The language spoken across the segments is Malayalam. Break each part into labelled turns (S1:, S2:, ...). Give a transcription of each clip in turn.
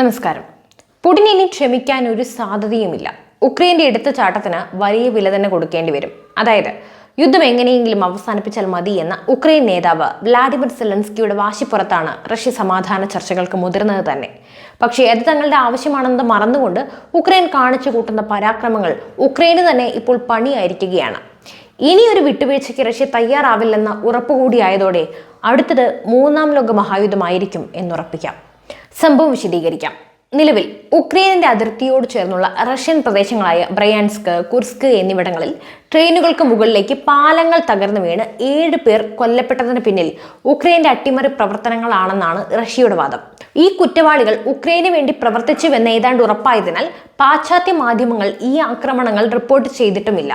S1: നമസ്കാരം. പുടിൻ ഇനി ക്ഷമിക്കാൻ ഒരു സാധ്യതയുമില്ല. ഉക്രൈന്റെ എടുത്തുചാട്ടത്തിന് വലിയ വില തന്നെ കൊടുക്കേണ്ടി വരും. അതായത് യുദ്ധം എങ്ങനെയെങ്കിലും അവസാനിപ്പിച്ചാൽ മതി എന്ന ഉക്രൈൻ നേതാവ് വ്ളാഡിമിർ സെലൻസ്കിയുടെ വാശിപ്പുറത്താണ് റഷ്യ സമാധാന ചർച്ചകൾക്ക് മുതിർന്നത് തന്നെ. പക്ഷേ അത് തങ്ങളുടെ ആവശ്യമാണെന്ന് മറന്നുകൊണ്ട് ഉക്രൈൻ കാണിച്ചു കൂട്ടുന്ന പരാക്രമങ്ങൾ ഉക്രൈന് തന്നെ ഇപ്പോൾ പണിയായിരിക്കുകയാണ്. ഇനിയൊരു വിട്ടുവീഴ്ചയ്ക്ക് റഷ്യ തയ്യാറാവില്ലെന്ന ഉറപ്പുകൂടിയായതോടെ അടുത്തത് മൂന്നാം ലോക മഹായുദ്ധമായിരിക്കും എന്നുറപ്പിക്കാം. സംഭവം വിശദീകരിക്കാം. നിലവിൽ ഉക്രൈനിന്റെ അതിർത്തിയോട് ചേർന്നുള്ള റഷ്യൻ പ്രദേശങ്ങളായ ബ്രയാൻസ്ക് കുർസ്ക് എന്നിവിടങ്ങളിൽ ട്രെയിനുകൾക്ക് മുകളിലേക്ക് പാലങ്ങൾ തകർന്നു വീണ് ഏഴ് പേർ കൊല്ലപ്പെട്ടതിന് പിന്നിൽ ഉക്രൈന്റെ അട്ടിമറി പ്രവർത്തനങ്ങളാണെന്നാണ് റഷ്യയുടെ വാദം. ഈ കുറ്റവാളികൾ ഉക്രൈന് വേണ്ടി പ്രവർത്തിച്ചുവെന്ന് ഏതാണ്ട് ഉറപ്പായതിനാൽ പാശ്ചാത്യ മാധ്യമങ്ങൾ ഈ ആക്രമണങ്ങൾ റിപ്പോർട്ട് ചെയ്തിട്ടുമില്ല.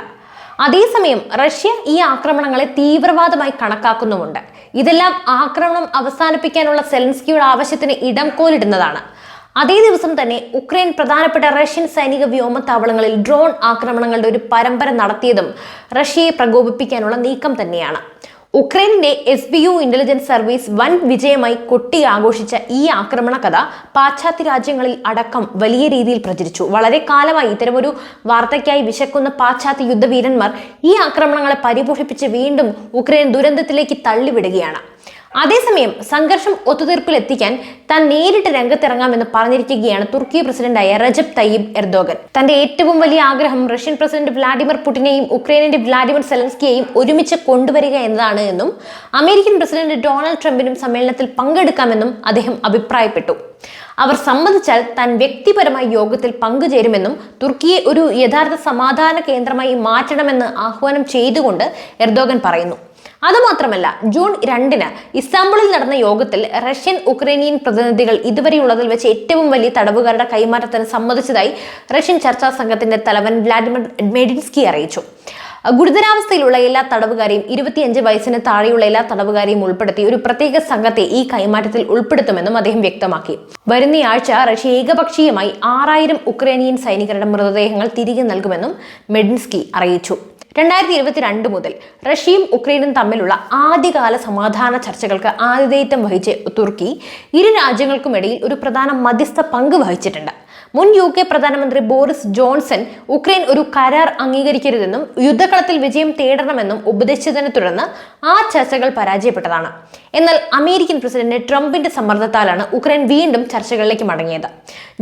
S1: അതേസമയം റഷ്യ ഈ ആക്രമണങ്ങളെ തീവ്രവാദമായി കണക്കാക്കുന്നുമുണ്ട്. ഇതെല്ലാം ആക്രമണം അവസാനിപ്പിക്കാനുള്ള സെലൻസ്കിയുടെ ആവശ്യത്തിന് ഇടം കോലിടുന്നതാണ്. അതേ ദിവസം തന്നെ ഉക്രൈൻ പ്രധാനപ്പെട്ട റഷ്യൻ സൈനിക വ്യോമത്താവളങ്ങളിൽ ഡ്രോൺ ആക്രമണങ്ങളുടെ ഒരു പരമ്പര നടത്തിയതും റഷ്യയെ പ്രകോപിപ്പിക്കാനുള്ള നീക്കം തന്നെയാണ്. ഉക്രൈനിന്റെ S B U intelligence service വൻ വിജയമായി കൊട്ടി ആഘോഷിച്ച ഈ ആക്രമണ കഥ പാശ്ചാത്യ രാജ്യങ്ങളിൽ അടക്കം വലിയ രീതിയിൽ പ്രചരിച്ചു. വളരെ കാലമായി ഇത്തരമൊരു വാർത്തയ്ക്കായി വിശക്കുന്ന പാശ്ചാത്യ യുദ്ധവീരന്മാർ ഈ ആക്രമണങ്ങളെ പരിപോഷിപ്പിച്ച് വീണ്ടും ഉക്രൈൻ ദുരന്തത്തിലേക്ക് തള്ളിവിടുകയാണ്. അതേസമയം സംഘർഷം ഒത്തുതീർപ്പിലെത്തിക്കാൻ താൻ നേരിട്ട് രംഗത്തിറങ്ങാമെന്ന് പറഞ്ഞിരിക്കുകയാണ് തുർക്കി പ്രസിഡന്റായ റജബ് തയ്യിബ് എർദോഗൻ. തന്റെ ഏറ്റവും വലിയ ആഗ്രഹം റഷ്യൻ പ്രസിഡന്റ് വ്ളാഡിമിർ പുടിനെയും ഉക്രൈനിന്റെ വ്ളാഡിമിർ സെലൻസ്കിയെയും ഒരുമിച്ച് കൊണ്ടുവരിക എന്നതാണ് എന്നും അമേരിക്കൻ പ്രസിഡന്റ് ഡൊണാൾഡ് ട്രംപിനും സമ്മേളനത്തിൽ പങ്കെടുക്കാമെന്നും അദ്ദേഹം അഭിപ്രായപ്പെട്ടു. അവർ സമ്മതിച്ചാൽ താൻ വ്യക്തിപരമായി യോഗത്തിൽ പങ്കുചേരുമെന്നും തുർക്കിയെ ഒരു യഥാർത്ഥ സമാധാന കേന്ദ്രമായി മാറ്റണമെന്ന് ആഹ്വാനം ചെയ്തുകൊണ്ട് എർദോഗൻ പറയുന്നു. അതുമാത്രമല്ല ജൂൺ രണ്ടിന് ഇസ്താംബുളിൽ നടന്ന യോഗത്തിൽ റഷ്യൻ ഉക്രൈനിയൻ പ്രതിനിധികൾ ഇതുവരെയുള്ളതിൽ വെച്ച് ഏറ്റവും വലിയ തടവുകാരുടെ കൈമാറ്റത്തിന് സമ്മതിച്ചതായി റഷ്യൻ ചർച്ചാ സംഘത്തിന്റെ തലവൻ വ്ളാഡിമിർ മെഡിൻസ്കി അറിയിച്ചു. ഗുരുതരാവസ്ഥയിലുള്ള എല്ലാ തടവുകാരെയും ഇരുപത്തിയഞ്ച് വയസ്സിന് താഴെയുള്ള എല്ലാ തടവുകാരെയും ഉൾപ്പെടുത്തി ഒരു പ്രത്യേക സംഘത്തെ ഈ കൈമാറ്റത്തിൽ ഉൾപ്പെടുത്തുമെന്നും അദ്ദേഹം വ്യക്തമാക്കി. വരുന്നയാഴ്ച റഷ്യ ഏകപക്ഷീയമായി ആറായിരം ഉക്രൈനിയൻ സൈനികരുടെ മൃതദേഹങ്ങൾ തിരികെ നൽകുമെന്നും മെഡിൻസ്കി അറിയിച്ചു. രണ്ടായിരത്തി ഇരുപത്തിരണ്ട് മുതൽ റഷ്യയും ഉക്രൈനും തമ്മിലുള്ള ആദ്യകാല സമാധാന ചർച്ചകൾക്ക് ആതിഥേയത്വം വഹിച്ച തുർക്കി ഇരു രാജ്യങ്ങൾക്കുമിടയിൽ ഒരു പ്രധാന മധ്യസ്ഥ പങ്ക് വഹിച്ചിട്ടുണ്ട്. മുൻ യു കെ പ്രധാനമന്ത്രി ബോറിസ് ജോൺസൺ ഉക്രൈൻ ഒരു കരാർ അംഗീകരിക്കരുതെന്നും യുദ്ധക്കളത്തിൽ വിജയം തേടണമെന്നും ഉപദേശിച്ചതിനെ തുടർന്ന് ആ ചർച്ചകൾ പരാജയപ്പെട്ടതാണ്. എന്നാൽ അമേരിക്കൻ പ്രസിഡന്റ് ട്രംപിന്റെ സമ്മർദ്ദത്താലാണ് ഉക്രൈൻ വീണ്ടും ചർച്ചകളിലേക്ക് മടങ്ങിയത്.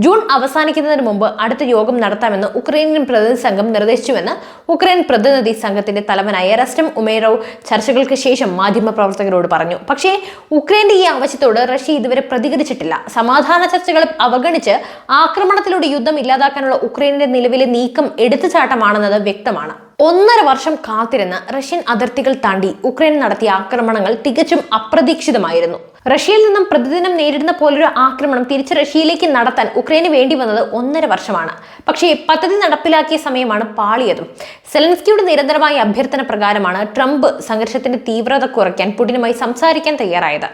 S1: ജൂൺ അവസാനിക്കുന്നതിന് മുമ്പ് അടുത്ത യോഗം നടത്താമെന്ന് ഉക്രൈനിയൻ പ്രതിനിധി സംഘം നിർദ്ദേശിച്ചുവെന്ന് ഉക്രൈൻ പ്രതിനിധി സംഘത്തിന്റെ തലവനായ റസ്റ്റം ഉമേറോ ചർച്ചകൾക്ക് ശേഷം മാധ്യമപ്രവർത്തകരോട് പറഞ്ഞു. പക്ഷേ ഉക്രൈന്റെ ഈ ആവശ്യത്തോട് റഷ്യ ഇതുവരെ പ്രതികരിച്ചിട്ടില്ല. സമാധാന ചർച്ചകൾ അവഗണിച്ച് ആക്രമണത്തിലൂടെ യുദ്ധം ഇല്ലാതാക്കാനുള്ള ഉക്രൈനിന്റെ നിലവിലെ നീക്കം എടുത്തുചാട്ടമാണെന്നത് വ്യക്തമാണ്. ഒന്നര വർഷം കാത്തിരുന്ന് റഷ്യൻ അതിർത്തികൾ താണ്ടി ഉക്രൈൻ നടത്തിയ ആക്രമണങ്ങൾ തികച്ചും അപ്രതീക്ഷിതമായിരുന്നു. റഷ്യയിൽ നിന്നും പ്രതിദിനം നേരിടുന്ന പോലൊരു ആക്രമണം തിരിച്ച് റഷ്യയിലേക്ക് നടത്താൻ ഉക്രൈന് വേണ്ടി വന്നത് ഒന്നര വർഷമാണ്. പക്ഷേ പദ്ധതി നടപ്പിലാക്കിയ സമയമാണ് പാളിയതും. സെലൻസ്കിയുടെ നിരന്തരമായ അഭ്യർത്ഥന പ്രകാരമാണ് ട്രംപ് സംഘർഷത്തിന്റെ തീവ്രത കുറയ്ക്കാൻ പുടിനുമായി സംസാരിക്കാൻ തയ്യാറായത്.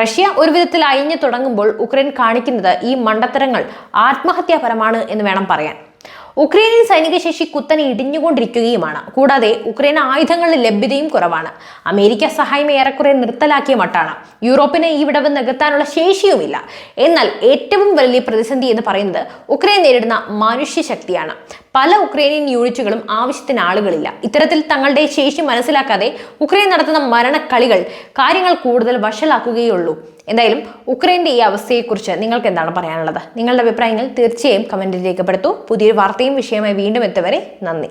S1: റഷ്യ ഒരു വിധത്തിൽ അയഞ്ഞു തുടങ്ങുമ്പോൾ ഉക്രൈൻ കാണിക്കുന്നത് ഈ മണ്ടത്തരങ്ങൾ ആത്മഹത്യാപരമാണ് എന്ന് വേണം പറയാൻ. ഉക്രൈനിയൻ സൈനിക ശേഷി കുത്തനെ ഇടിഞ്ഞുകൊണ്ടിരിക്കുകയുമാണ്. കൂടാതെ ഉക്രൈൻ ആയുധങ്ങളുടെ ലഭ്യതയും കുറവാണ്. അമേരിക്ക സഹായം ഏറെക്കുറെ നിർത്തലാക്കിയ മട്ടാണ്. യൂറോപ്പിനെ ഈ വിടവ് നികത്താനുള്ള ശേഷിയുമില്ല. എന്നാൽ ഏറ്റവും വലിയ പ്രതിസന്ധി എന്ന് പറയുന്നത് ഉക്രൈൻ നേരിടുന്ന മനുഷ്യശക്തിയാണ് പല ഉക്രൈനിയൻ യൂണിറ്റുകളും ആവശ്യത്തിന് ആളുകളില്ല. ഇത്തരത്തിൽ തങ്ങളുടെ ശേഷി മനസ്സിലാക്കാതെ ഉക്രൈൻ നടത്തുന്ന മരണക്കളികൾ കാര്യങ്ങൾ കൂടുതൽ വഷളാക്കുകയുള്ളൂ. എന്തായാലും ഉക്രൈന്റെ ഈ അവസ്ഥയെക്കുറിച്ച് നിങ്ങൾക്ക് എന്താണ് പറയാനുള്ളത്? നിങ്ങളുടെ അഭിപ്രായങ്ങൾ തീർച്ചയായും കമന്റിൽ രേഖപ്പെടുത്തൂ. പുതിയൊരു വാർത്തയും വിഷയമായി വീണ്ടും എത്തുവരെ നന്ദി.